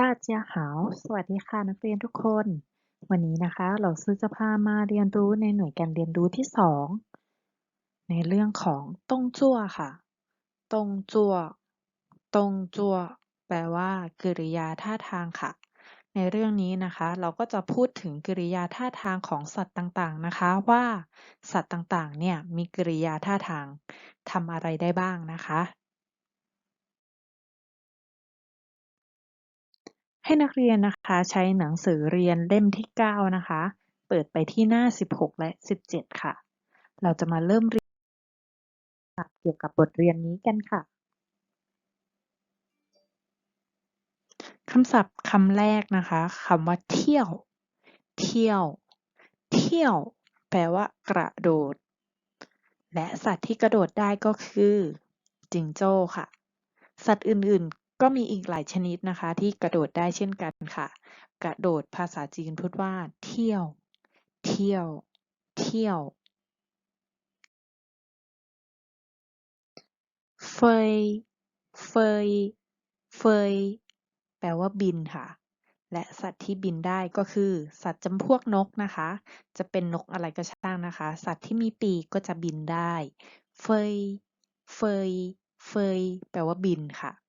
大家好สวัสดีค่ะนักเรียนทุกคน วันนี้นะคะเราซื้อจะพามาเรียนรู้ในหน่วยการเรียนรู้ที่สองในเรื่องของต้งจั่วค่ะต้งจั่วต้งจั่วแปลว่ากริยาท่าทางค่ะ ในเรื่องนี้นะคะเราก็จะพูดถึงกริยาท่าทางของสัตว์ต่างๆนะคะ ว่าสัตว์ต่างๆเนี่ยมีกริยาท่าทางทำอะไรได้บ้างนะคะ ให้นักเรียนนะคะใช้หนังสือเรียนเล่มที่ 9 นะคะ เปิดไปที่หน้า 16 และ 17 ค่ะ เราจะมาเริ่มเรียนเกี่ยวกับบทเรียนนี้กันค่ะคำศัพท์คำแรกนะคะคำว่าเที่ยว เที่ยว เที่ยว แปลว่า กระโดด และสัตว์ที่กระโดดได้ก็คือ จิงโจ้ค่ะ สัตว์อื่นๆ ก็มีอีกหลายชนิดนะคะ ที่กระโดดได้เช่นกันค่ะ กระโดดภาษาจีนพูดว่า เที่ยว เที่ยว เที่ยวเฟยเฟยเฟยแปลว่าบินค่ะ และสัตว์ที่บินได้ก็คือ สัตว์จำพวกนกนะคะ จะเป็นนกอะไรก็ช่างนะคะ สัตว์ที่มีปีกก็จะบินได้ เฟยเฟยเฟยแปลว่าบินค่ะ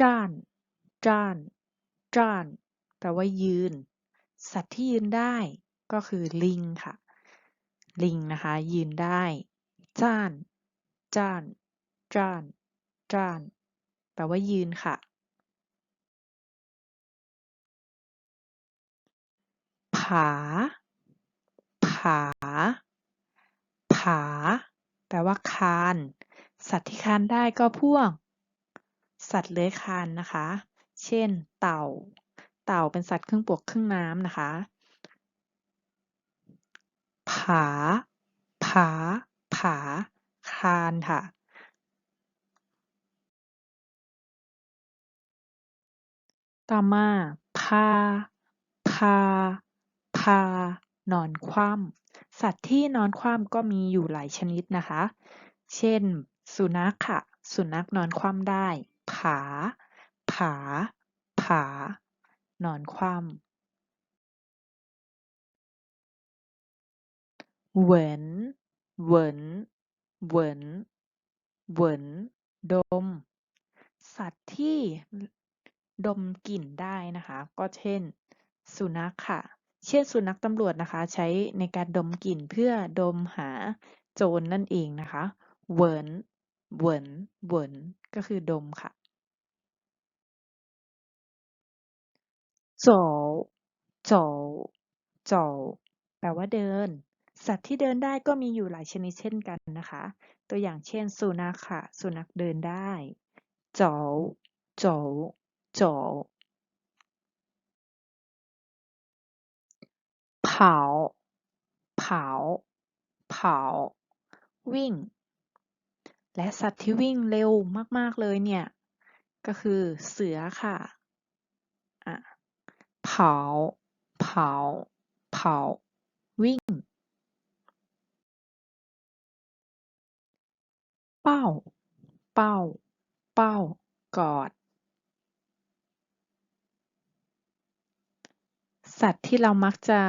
จ้าน จ้าน จ้าน แปลว่ายืน สัตว์ที่ยืนได้ก็คือลิงค่ะ ลิงนะคะ ยืนได้ จ้าน จ้าน จ้าน จ้าน แปลว่ายืนค่ะ ผา ผา ผา แปลว่าคาน สัตว์ที่คานได้ก็พวก สัตว์เลื้อยคลานนะคะ เช่น เต่า เต่าเป็นสัตว์ครึ่งบกครึ่งน้ำนะคะ ผา ผา ผาคานค่ะ ต่อมา พา พา พา นอนคว่ำสัตว์ที่นอนคว่ำก็มีอยู่หลายชนิดนะคะ เช่น สุนัขค่ะ สุนัขนอนคว่ำได้ ผา ผา ผา นอนคว่ำเหวินเหวินเหวินเหวินดม สัตว์ที่ดมกลิ่นได้นะคะ ก็เช่น สุนัขค่ะ เช่นสุนัขตำรวจนะคะ ใช้ในการดมกลิ่นเพื่อดมหาโจรนั่นเองนะคะเหวินเหวินเหวินก็คือดมค่ะ โจโจโจแปลว่าเดิน สัตว์ที่เดินได้ก็มีอยู่หลายชนิดเช่นกันนะคะ ตัวอย่างเช่น สุนัขค่ะ สุนัขเดินได้ โจโจโจเผา เผา เผา วิ่ง และสัตว์ที่วิ่งเร็วมาก ๆ เลยเนี่ย ก็คือเสือค่ะอะ เผา เผา เผา วิ่ง เป้า เป้า เป้า กอด สัตว์ที่เรามักจะ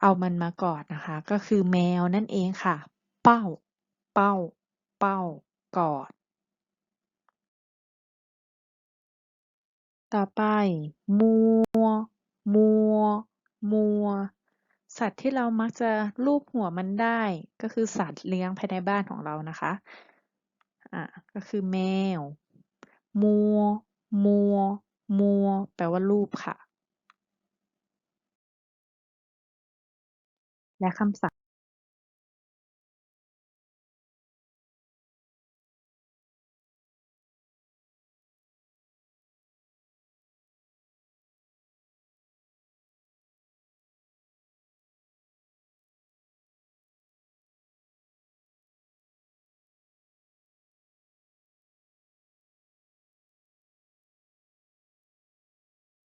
เอามันมากอดนะคะ ก็คือแมวนั่นเองค่ะ เป้า เป้า เป้า กอด ต่อไปมัว มัว มัว สัตว์ที่เรามักจะลูบหัวมันได้ ก็คือสัตว์เลี้ยงภายในบ้านของเรานะคะ อะ ก็คือแมว มัว มัว มัว แปลว่าลูบค่ะ และคำศัพท์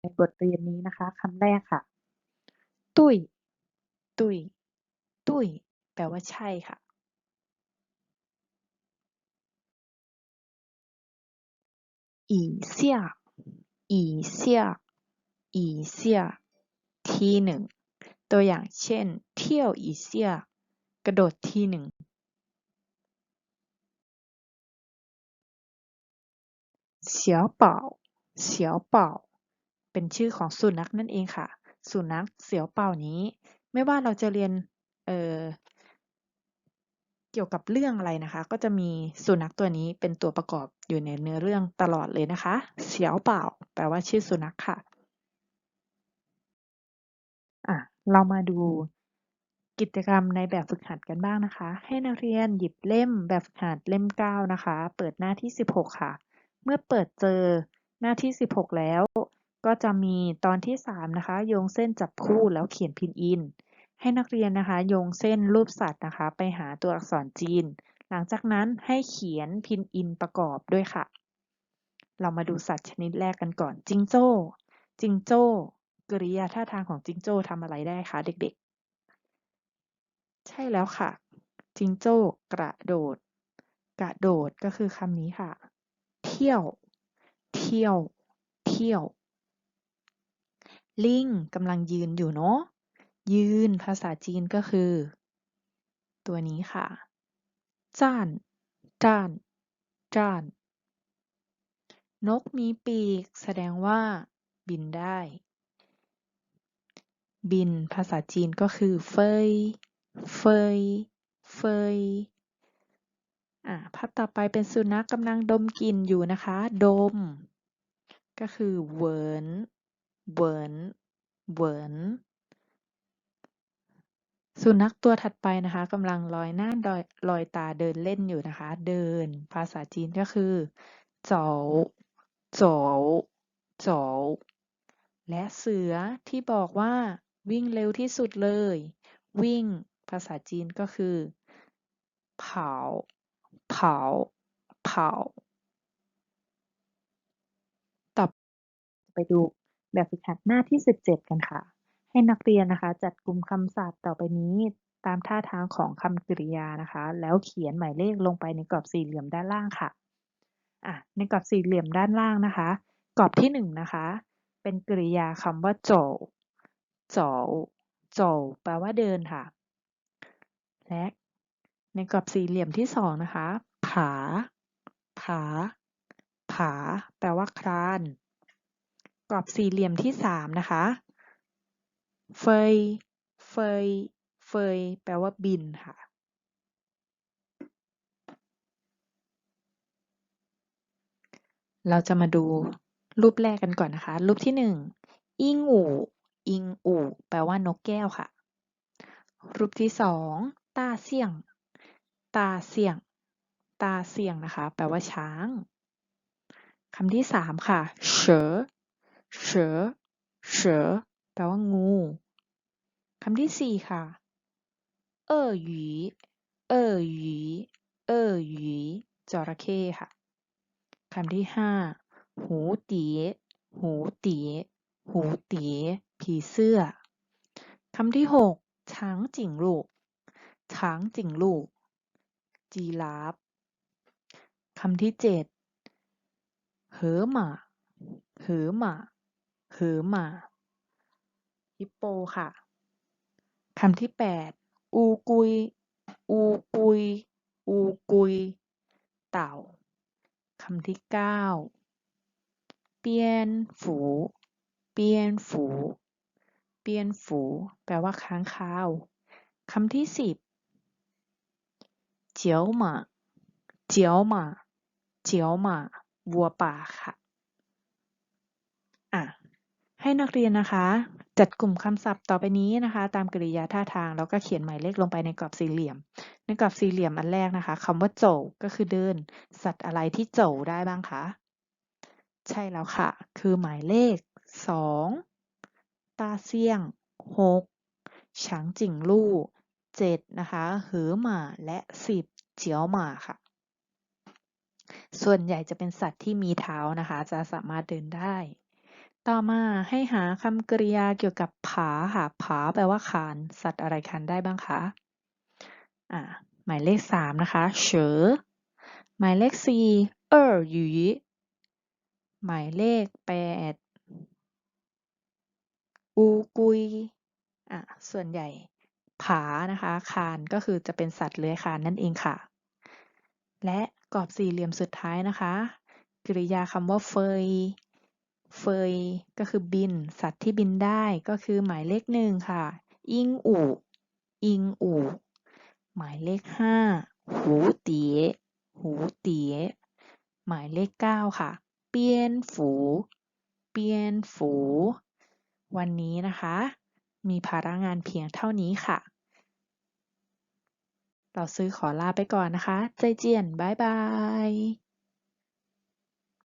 ในบทเรียนนี้นะคะคำแรกค่ะ ตุ้ย ตุ้ย ตุ้ย แปลว่าใช่ค่ะ อีเสี่ยอีเสี่ยอีเสี่ยทีหนึ่ง ตัวอย่างเช่น เที่ยวอีเสี่ยกระโดดทีหนึ่งเสียวเป่าเสียวเป่า เป็นชื่อของสุนัขนั่นเองค่ะ สุนัขเสียวเป่านี้ ไม่ว่าเราจะเรียนเเกี่ยวกับเรื่องอะไรนะคะ ก็จะมีสุนัขตัวนี้เป็นตัวประกอบอยู่ในเนื้อเรื่องตลอดเลยนะคะ เสียวเป่า แปลว่าชื่อสุนัขค่ะอะ เรามาดูกิจกรรมในแบบฝึกหัดกันบ้างนะคะ ให้นักเรียนหยิบเล่มแบบฝึกหัดเล่ม 9 นะคะ เปิดหน้าที่ 16 ค่ะ เมื่อเปิดเจอหน้าที่ 16 แล้ว ก็จะมีตอนที่ 3 นะคะ โยงเส้นจับคู่แล้วเขียนพินอิน ให้นักเรียนนะคะ โยงเส้นรูปสัตว์นะคะ ไปหาตัวอักษรจีน หลังจากนั้นให้เขียนพินอินประกอบด้วยค่ะ เรามาดูสัตว์ชนิดแรกกันก่อนจิงโจ้จิงโจ้กริยาท่าทางของจิงโจ้ทำอะไรได้คะเด็กๆ ใช่แล้วค่ะ จิงโจ้กระโดด กระโดดก็คือคำนี้ค่ะ เที่ยว เที่ยว เที่ยว ลิงกำลังยืนอยู่เนาะ ยืนภาษาจีนก็คือ ตัวนี้ค่ะ จ้าน จ้าน จ้าน นกมีปีกแสดงว่า บินได้ บินภาษาจีนก็คือ เฟย เฟย เฟยอ่าภาพต่อไปเป็นสุนัขกำลังดมกลิ่นอยู่นะคะ ดม ก็คือเหวิน เหวิน เหวิน สุนัขตัวถัดไปนะคะกำลังลอยหน้าลอยลอยตาเดินเล่นอยู่นะคะ เดิน ภาษาจีนก็คือโจโจโจและเสือที่บอกว่า วิ่งเร็วที่สุดเลย วิ่ง ภาษาจีนก็คือเผาเผาเผาต่อไปดู แบบฝึกหัดหน้าที่ 17 กันค่ะ ให้นักเรียนนะคะ จัดกลุ่มคำศัพท์ต่อไปนี้ตามท่าทางของคำกริยานะคะ แล้วเขียนหมายเลขลงไปในกรอบสี่เหลี่ยมด้านล่างค่ะอะในกรอบสี่เหลี่ยมด้านล่างนะคะ กรอบที่หนึ่งนะคะ เป็นกริยาคำว่าโจโจโจแปลว่าเดินค่ะ และในกรอบสี่เหลี่ยมที่สองนะคะ ผา ผา ผา แปลว่าคลาน กรอบสี่เหลี่ยมที่สามนะคะเฟยเฟยเฟยแปลว่าบินค่ะเราจะมาดูรูปแรกกันก่อนนะคะ รูปที่หนึ่งอิงอู่อิงอู่แปลว่านกแก้วค่ะ รูปที่สองตาเสี่ยง ตาเสี่ยง ตาเสี่ยงนะคะ แปลว่าช้างคำที่สามค่ะ เฉอ เฉอ เฉอ แปลว่างู คำที่สี่ค่ะ เอ่อหยีเอ่อหยีเอ่อหยีจระเข้ค่ะ คำที่ห้า หูตี๋หูตี๋หูตี๋ผีเสื้อ คำที่หกช้างจิ่งลูก ช้างจิ่งลูก จีราฟคำที่เจ็ดเหอหมาเหอหมา เหอหมาฮิปโปค่ะคำที่แปดอูกุย อูกุย อูกุย เต่าคำที่เก้าเปียนฝู เปียนฝู เปียนฝู แปลว่าค้างคาวคำที่สิบเจียวหมา เจียวหมา เจียวหมา วัวป่าค่ะ อะ ให้นักเรียนนะคะ จัดกลุ่มคำศัพท์ต่อไปนี้นะคะ ตามกริยาท่าทางแล้วก็เขียนหมายเลขลงไปในกรอบสี่เหลี่ยม ในกรอบสี่เหลี่ยมอันแรกนะคะคำว่าโจก็คือเดิน สัตว์อะไรที่โจได้บ้างคะใช่แล้วค่ะ คือหมายเลขสองตาเสี่ยงหกฉางจิ่งลู่เจ็ดนะคะหือหมาและสิบเจียวหมาค่ะ ส่วนใหญ่จะเป็นสัตว์ที่มีเท้านะคะ จะสามารถเดินได้ ต่อมาให้หาคำกริยาเกี่ยวกับผาค่ะผาแปลว่าคาน สัตว์อะไรคานได้บ้างคะอ่าหมายเลขสามนะคะเฉอหมายเลขสี่เอ่อหยีหมายเลขแปดอูกุยอะส่วนใหญ่ผานะคะ คานก็คือจะเป็นสัตว์เลื้อยคานนั่นเองค่ะ และกรอบสี่เหลี่ยมสุดท้ายนะคะ กริยาคำว่าเฟย เฟยก็คือบิน สัตว์ที่บินได้ก็คือหมายเลขหนึ่งค่ะ อิงอู่อิงอู่หมายเลขห้าหูเตี๋ยหูเตี๋ยหมายเลขเก้าค่ะ เปียนฝู เปียนฝู วันนี้นะคะ มีภาระงานเพียงเท่านี้ค่ะ เราซื้อขอลาไปก่อนนะคะ ใจเจียน บ๊ายบาย